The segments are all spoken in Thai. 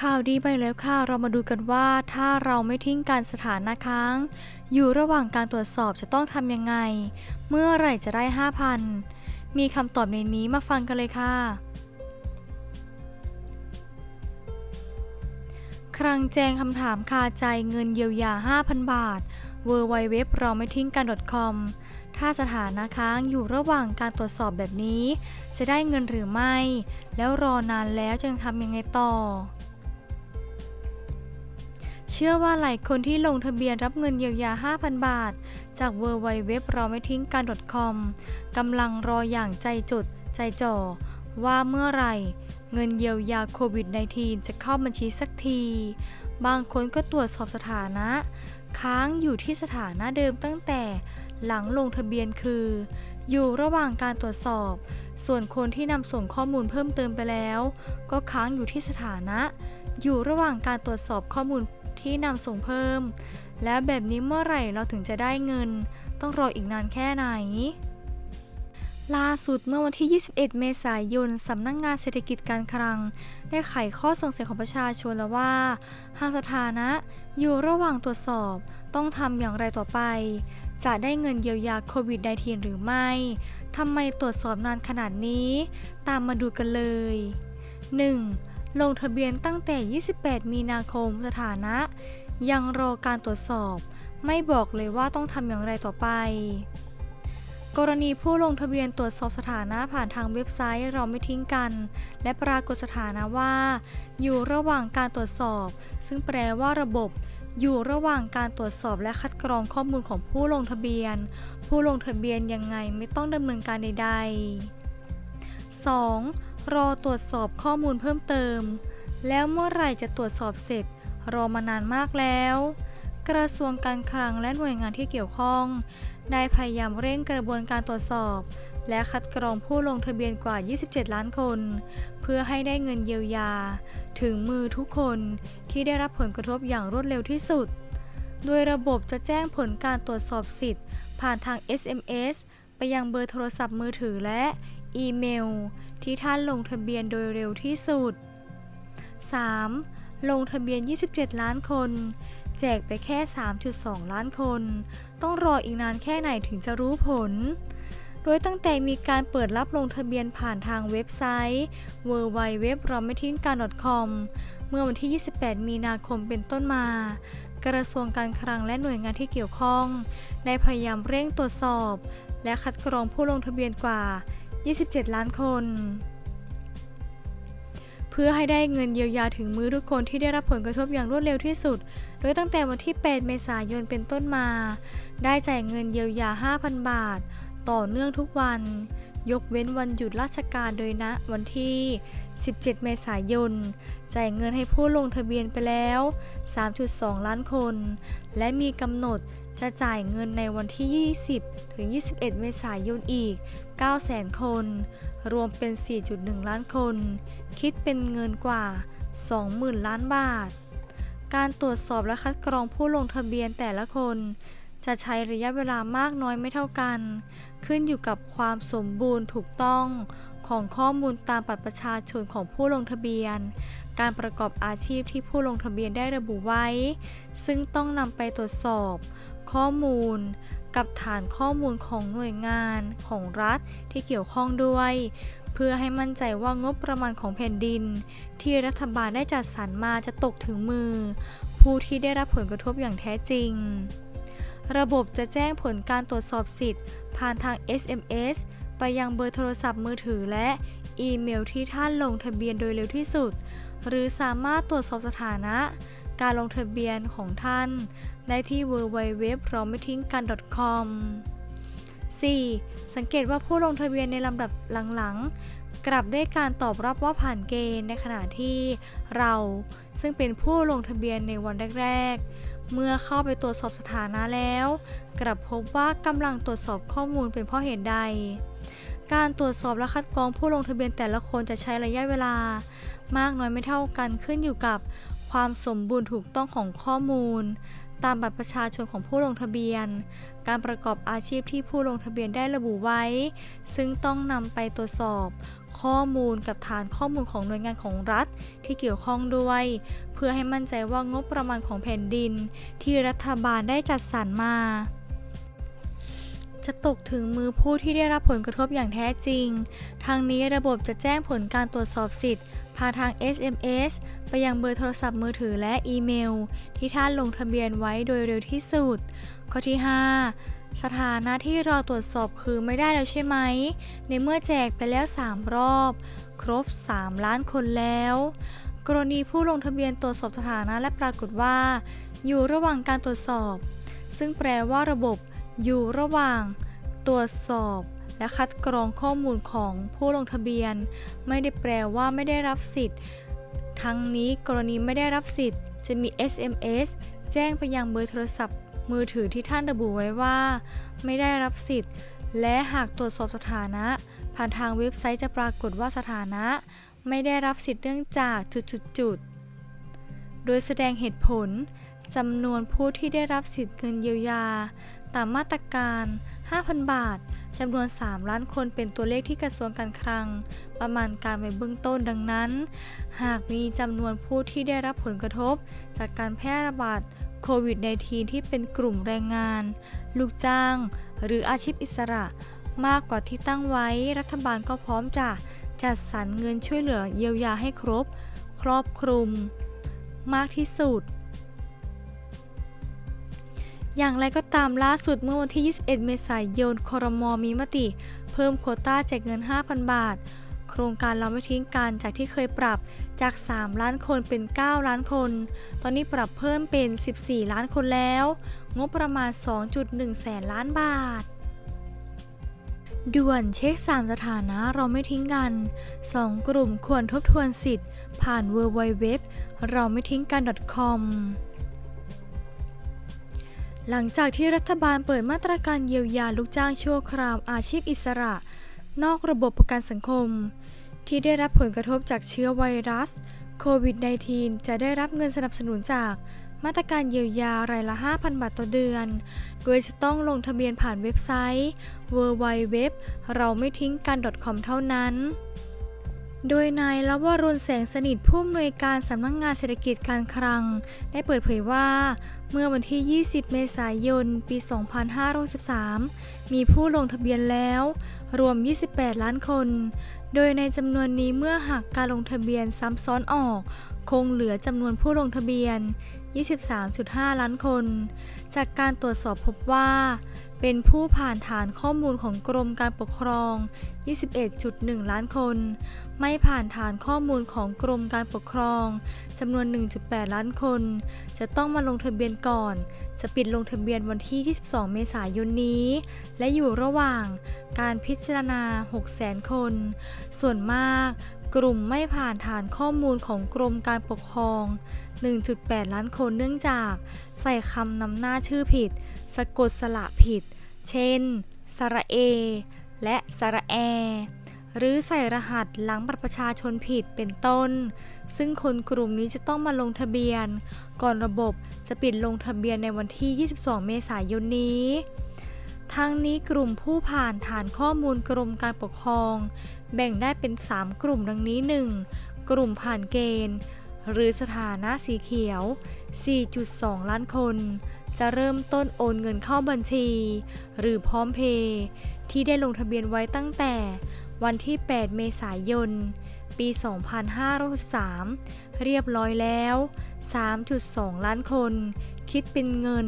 ข่าวดีไปแล้วค่ะ เรามาดูกันว่าถ้าเราไม่ทิ้งการสถานะค้าง อยู่ระหว่างการตรวจสอบจะต้องทำยังไง เมื่อไหร่จะได้ 5,000 มีคำตอบในนี้มาฟังกันเลยค่ะ ครั้งแจงคำถามคาใจเงินเยียวยา 5,000 บาท w w w เราไม่ทิ้งกัน .com ถ้าสถานะค้างอยู่ระหว่างการตรวจสอบแบบนี้ จะได้เงินหรือไม่ แล้วรอนานแล้วจะทำยังไงต่อ เชื่อว่าหลายคนที่ลงทะเบียนรับเงินเยียวยา 5,000 บาท จาก w w w เว็บราไม่ทิ้งกัน .com กำลังรออย่างใจจุด ใจจ่อ ว่าเมื่อไหร่ เงินเยียวยาโควิด -19 จะเข้าบัญชีสักที บางคนก็ตรวจสอบสถานะ ค้างอยู่ที่สถานะเดิมตั้งแต่หลังลงทะเบียนคือ อยู่ระหว่างการตรวจสอบ ส่วนคนที่นำส่งข้อมูลเพิ่มเติมไปแล้ว ก็ค้างอยู่ที่สถานะ อยู่ระหว่างการตรวจสอบข้อมูล ที่นำส่งเพิ่ม แล้วแบบนี้เมื่อไหร่เราถึงจะได้เงิน ต้องรออีกนานแค่ไหน ล่าสุดเมื่อวันที่ 21 เมษายนสำนักงงานเศรษฐกิจการคลัง ได้ไขข้อสงสัยของประชาชนแล้วว่า หากสถานะอยู่ระหว่างตรวจสอบต้องทำอย่างไรต่อไป จะได้เงินเยียวยาโควิด -19 หรือไม่ทำไมตรวจสอบนานขนาดนี้ ตามมาดูกันเลย 1. ลงทะเบียนตั้งแต่ 28 มีนาคมสถานะ ยังรอการตรวจสอบ ไม่บอกเลยว่าต้องทำอย่างไรต่อไป กรณีผู้ลงทะเบียนตรวจสอบสถานะผ่านทางเว็บไซต์เราไม่ทิ้งกัน และปรากฏสถานะว่า อยู่ระหว่างการตรวจสอบ ซึ่งแปลว่าระบบอยู่ระหว่างการตรวจสอบและคัดกรองข้อมูลของผู้ลงทะเบียน ผู้ลงทะเบียนยังไงไม่ต้องดำเนินการใด ๆ 2. รอตรวจสอบข้อมูลเพิ่มเติม แล้วเมื่อไหร่จะตรวจสอบเสร็จ รอมานานมากแล้ว กระทรวงการคลังและหน่วยงานที่เกี่ยวข้องได้พยายามเร่งกระบวนการตรวจสอบ และคัดกรองผู้ลงทะเบียนกว่า 27 ล้านคน เพื่อให้ได้เงินเยียวยา ถึงมือทุกคนที่ได้รับผลกระทบอย่างรวดเร็วที่สุด โดยระบบจะแจ้งผลการตรวจสอบสิทธิ์ ผ่านทาง SMS ไปยังเบอร์โทรศัพท์มือถือและ อีเมล ที่ท่านลงทะเบียนโดยเร็วที่สุด 3. ลงทะเบียน 27 ล้านคน แจกไปแค่ 3.2 ล้านคน ต้องรออีกนานแค่ไหนถึงจะรู้ผล โดยตั้งแต่มีการเปิดรับลงทะเบียนผ่านทางเว็บไซต์ w w w เราไม่ทิ้งการ .com เมื่อวันที่ 28 มีนาคมเป็นต้นมากระทรวงการคลังและหน่วยงานที่เกี่ยวข้อง ได้พยายามเร่งตรวจสอบ และคัดกรองผู้ลงทะเบียนกว่า 27 ล้านคน เพื่อให้ได้เงินเยียวยาถึงมือทุกคนที่ได้รับผลกระทบอย่างรวดเร็วที่สุด โดยตั้งแต่วันที่ 8 เมษายนเป็นต้นมา ได้จ่ายเงินเยียวยา 5,000 บาท ต่อเนื่องทุกวัน ยกเว้นวันหยุดราชการโดยณวันที่ 17 เมษายน จ่ายเงินให้ผู้ลงทะเบียนไปแล้ว 3.2 ล้านคน และมีกำหนด จะจ่ายเงินในวันที่ 20 ถึง 21 เมษายนอีก 900,000 คน รวมเป็น 4.1 ล้านคน คิดเป็นเงินกว่า 20,000 ล้านบาท การตรวจสอบและคัดกรองผู้ลงทะเบียนแต่ละคน จะใช้ระยะเวลามากน้อยไม่เท่ากัน ขึ้นอยู่กับความสมบูรณ์ถูกต้องของข้อมูลตามบัตรประชาชนของผู้ลงทะเบียน การประกอบอาชีพที่ผู้ลงทะเบียนได้ระบุไว้ ซึ่งต้องนำไปตรวจสอบ ข้อมูล กับฐานข้อมูลของหน่วยงานของรัฐที่เกี่ยวข้องด้วย เพื่อให้มั่นใจว่างบประมาณของแผ่นดิน ที่รัฐบาลได้จัดสรรมาจะตกถึงมือ ผู้ที่ได้รับผลกระทบอย่างแท้จริง ระบบจะแจ้งผลการตรวจสอบสิทธิ์ ผ่านทาง SMS ไปยังเบอร์โทรศัพท์มือถือและอีเมลที่ท่านลงทะเบียนโดยเร็วที่สุด หรือสามารถตรวจสอบสถานะ การลงทะเบียนของท่านได้ที่ www เราไม่ทิ้งกัน .com 4. สังเกตว่าผู้ลงทะเบียนในลำดับหลังๆ กลับได้การตอบรับว่าผ่านเกณฑ์ในขณะที่เราซึ่งเป็นผู้ลงทะเบียนในวันแรกๆ เมื่อเข้าไปตรวจสอบสถานะแล้ว กลับพบว่ากำลังตรวจสอบข้อมูลเป็นเพราะเหตุใด การตรวจสอบและคัดกรองผู้ลงทะเบียนแต่ละคนจะใช้ระยะเวลามากน้อยไม่เท่ากันขึ้นอยู่กับ ความสมบูรณ์ถูกต้องของข้อมูล ตามบัตรประชาชนของผู้ลงทะเบียน การประกอบอาชีพที่ผู้ลงทะเบียนได้ระบุไว้ ซึ่งต้องนำไปตรวจสอบข้ข้อมูลกับฐานข้อมูลของหน่วยงานของรัฐที่เกี่ยวข้องด้วย เพื่อให้มั่นใจว่างบประมาณของแผ่นดิน ที่รัฐบาลได้จัดสรรมา จะตกถึงมือผู้ที่ได้รับผลกระทบอย่างแท้จริง ทางนี้ระบบจะแจ้งผลการตรวจสอบสิทธิ์ผ่านทาง SMS ไปยังเบอร์โทรศัพท์มือถือและอีเมล ที่ท่านลงทะเบียนไว้โดยเร็วที่สุด ข้อที่ 5สถานะที่รอตรวจสอบคือไม่ได้แล้วใช่ไหม ในเมื่อแจกไปแล้ว 3 รอบ ครบ 3 ล้านคนแล้ว กรณีผู้ลงทะเบียนตรวจสอบสถานะและปรากฏว่า อยู่ระหว่างการตรวจสอบ ซึ่งแปลว่าระบบ อยู่ระหว่างตรวจสอบและคัดกรองข้อมูลของผู้ลงทะเบียน ไม่ได้แปลว่าไม่ได้รับสิทธิ์ ทั้งนี้กรณีไม่ได้รับสิทธิ์ จะมี SMS แจ้งไปยังเบอร์โทรศัพท์ มือถือที่ท่านระบุไว้ว่า ไม่ได้รับสิทธิ์ และหากตรวจสอบสถานะ ผ่านทางเว็บไซต์จะปรากฏว่าสถานะ ไม่ได้รับสิทธิ์เนื่องจากจุดๆ โดยแสดงเหตุผลจำนวนผู้ที่ได้รับสิทธิ์เงินเยียวยา ตามมาตรการ 5,000 บาทจำนวน 3 ล้านคนเป็นตัวเลขที่กระทรวงการคลัง ประมาณการไว้เบื้องต้นดังนั้น หากมีจำนวนผู้ที่ได้รับผลกระทบ จากการแพร่ระบาดโควิด -19 ที่เป็นกลุ่มแรงงาน ลูกจ้าง หรืออาชีพอิสระ มากกว่าที่ตั้งไว้ รัฐบาลก็พร้อมจะจัดสรรเงินช่วยเหลือเยียวยาให้ครบ ครอบคลุม มากที่สุด อย่างไรก็ตามล่าสุดเมื่อวันที่ 21 เมษายนคอรมอมีมติ เพิ่มโควต้าแจกเงิน 5,000 บาท โครงการเราไม่ทิ้งกันจากที่เคยปรับจาก 3 ล้านคนเป็น 9 ล้านคน ตอนนี้ปรับเพิ่มเป็น 14 ล้านคนแล้ว งบประมาณ 2.1 แสนล้านบาท ด่วนเช็ค 3 สถานะเราไม่ทิ้งกัน 2 กลุ่มควรทบทวนสิทธิ์ ผ่าน w w w เราไม่ทิ้งกัน .com หลังจากที่รัฐบาลเปิดมาตรการเยียวยาลูกจ้างชั่วคราวอาชีพอิสระ นอกระบบประกันสังคม ที่ได้รับผลกระทบจากเชื้อไวรัสโควิด -19 จะได้รับเงินสนับสนุนจาก มาตรการเยียวยารายละ 5,000 บาทต่อเดือน โดยจะต้องลงทะเบียนผ่านเว็บไซต์ www เราไม่ทิ้งกัน .com เท่านั้น โดยนายลวรุณแสงสนิทผู้อำนวยการสำนักงงานเศรษฐกิจการคลัง ได้เปิดเผยว่าเมื่อวันที่ 20 เมษายน ปี 2563 มีผู้ลงทะเบียนแล้ว รวม 28 ล้านคน โดยในจำนวนนี้เมื่อหากการลงทะเบียนซ้ำซ้อนออก คงเหลือจำนวนผู้ลงทะเบียน 23.5 ล้านคน จากการตรวจสอบพบว่า เป็นผู้ผ่านฐานข้อมูลของกรมการปกครอง 21.1 ล้านคน ไม่ผ่านฐานข้อมูลของกรมการปกครองจำนวน 1.8 ล้านคน จะต้องมาลงทะเบียนก่อน จะปิดลงทะเบียนวันที่ 22 เมษายนนี้ และอยู่ระหว่างการพิจารณา 600,000 คน ส่วนมาก กลุ่มไม่ผ่านฐานข้อมูลของกรมการปกครอง 1.8 ล้านคนเนื่องจาก ใส่คำนำหน้าชื่อผิด สะกดสระผิด เช่น สระเอ และสระแอ หรือใส่รหัสหลังบัตรประชาชนผิดเป็นต้น ซึ่งคนกลุ่มนี้จะต้องมาลงทะเบียน ก่อนระบบจะปิดลงทะเบียนในวันที่ 22 เมษายนนี้ ทั้งนี้กลุ่มผู้ผ่านฐานข้อมูลกรมการปกครอง แบ่งได้เป็น 3 กลุ่มดังนี้ 1. กลุ่มผ่านเกณฑ์ หรือสถานะสีเขียว 4.2 ล้านคน จะเริ่มต้นโอนเงินเข้าบัญชี หรือพร้อมเพย์ที่ได้ลงทะเบียนไว้ตั้งแต่วันที่ 8 เมษายน ปี 2563 เรียบร้อยแล้ว 3.2 ล้านคน คิดเป็นเงิน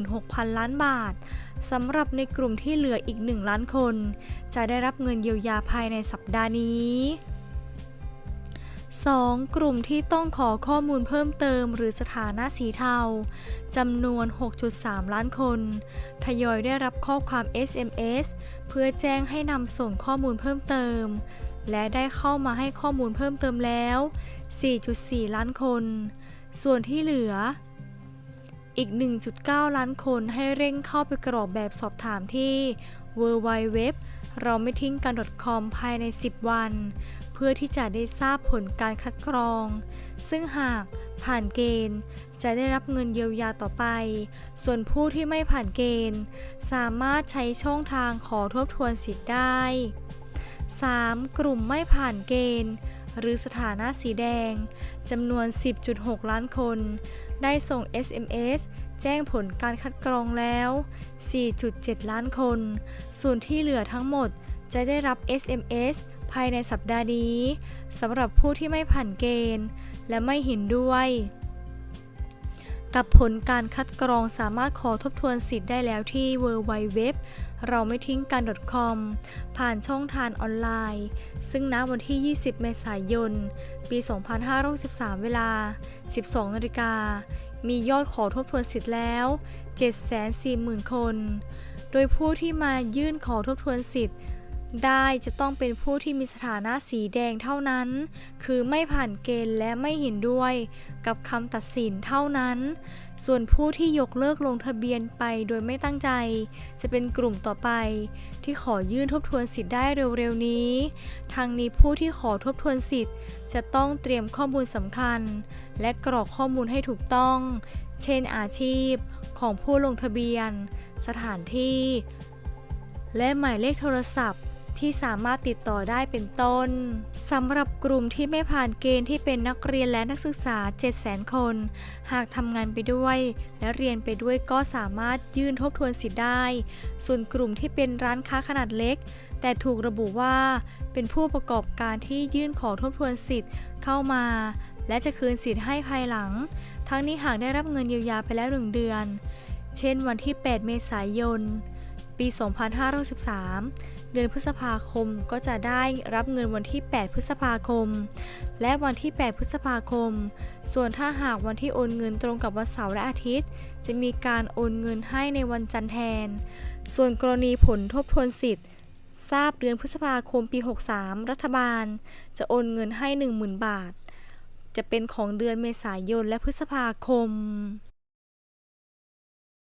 16,000 ล้านบาทสำหรับในกลุ่มที่เหลืออีก 1 ล้านคน จะได้รับเงินเยียวยาภายในสัปดาห์นี้ 2. กลุ่มที่ต้องขอข้อมูลเพิ่มเติมหรือสถานะสีเทาจำนวน 6.3 ล้านคน ทยอยได้รับข้อความ SMS เพื่อแจ้งให้นำส่งข้อมูลเพิ่มเติม และได้เข้ามาให้ข้อมูลเพิ่มเติมแล้ว 4.4 ล้านคน ส่วนที่เหลือ อีก 1.9 ล้านคนให้เร่งเข้าไปกรอกแบบสอบถามที่ www เราไม่ทิ้งกัน .com ภายใน 10 วัน เพื่อที่จะได้ทราบผลการคัดกรอง ซึ่งหากผ่านเกณฑ์จะได้รับเงินเยียวยาต่อไป ส่วนผู้ที่ไม่ผ่านเกณฑ์ สามารถใช้ช่องทางขอทบทวนสิทธิ์ได้ 3. กลุ่มไม่ผ่านเกณฑ์ หรือสถานะสีแดง จำนวน 10.6 ล้านคน ได้ส่ง SMS แจ้งผลการคัดกรองแล้ว 4.7 ล้านคน ส่วนที่เหลือทั้งหมดจะได้รับ SMS ภายในสัปดาห์นี้สำหรับผู้ที่ไม่ผ่านเกณฑ์ และไม่เห็นด้วย กับผลการคัดกรองสามารถขอทบทวนสิทธิ์ได้แล้วที่ www เราไม่ทิ้งกัน .com ผ่านช่องทางออนไลน์ ซึ่งณวันที่ 20 เมษายน ปี 2563 เวลา 12นาฬิกา มียอดขอทบทวนสิทธิ์แล้ว 740,000 คน โดยผู้ที่มายื่นขอทบทวนสิทธิ์ ได้จะต้องเป็นผู้ที่มีสถานะสีแดงเท่านั้น คือไม่ผ่านเกณฑ์และไม่เห็นด้วย กับคำตัดสินเท่านั้น ส่วนผู้ที่ยกเลิกลงทะเบียนไปโดยไม่ตั้งใจ จะเป็นกลุ่มต่อไป ที่ขอยื่นทบทวนสิทธิ์ได้เร็วๆนี้ ทางนี้ผู้ที่ขอทบทวนสิทธิ์ จะต้องเตรียมข้อมูลสำคัญ และกรอกข้อมูลให้ถูกต้อง เช่นอาชีพของผู้ลงทะเบียน สถานที่ และหมายเลขโทรศัพท์ ที่สามารถติดต่อได้เป็นต้นสำหรับกลุ่มที่ไม่ผ่านเกณฑ์ที่เป็นนักเรียนและนักศึกษา 700,000 คน หากทำงานไปด้วย และเรียนไปด้วยก็สามารถยื่นทบทวนสิทธิ์ได้ ส่วนกลุ่มที่เป็นร้านค้าขนาดเล็ก แต่ถูกระบุว่า เป็นผู้ประกอบการที่ยื่นขอทบทวนสิทธิ์เข้ามา และจะคืนสิทธิ์ให้ภายหลัง ทั้งนี้หากได้รับเงินเยียวยาไปแล้วหนึ่งเดือน เช่นวันที่ 8 เมษายน ปี 2563 เดือนพฤษภาคมก็จะได้รับเงินวันที่ 8 พฤษภาคม และวันที่ 8 พฤษภาคม ส่วนถ้าหากวันที่โอนเงินตรงกับวันเสาร์และอาทิตย์ จะมีการโอนเงินให้ในวันจันทร์แทน ส่วนกรณีผลทบทวนสิทธิ์ ทราบเดือนพฤษภาคมปี 63 รัฐบาล จะโอนเงินให้ 10,000 บาท จะเป็นของเดือนเมษายนและพฤษภาคม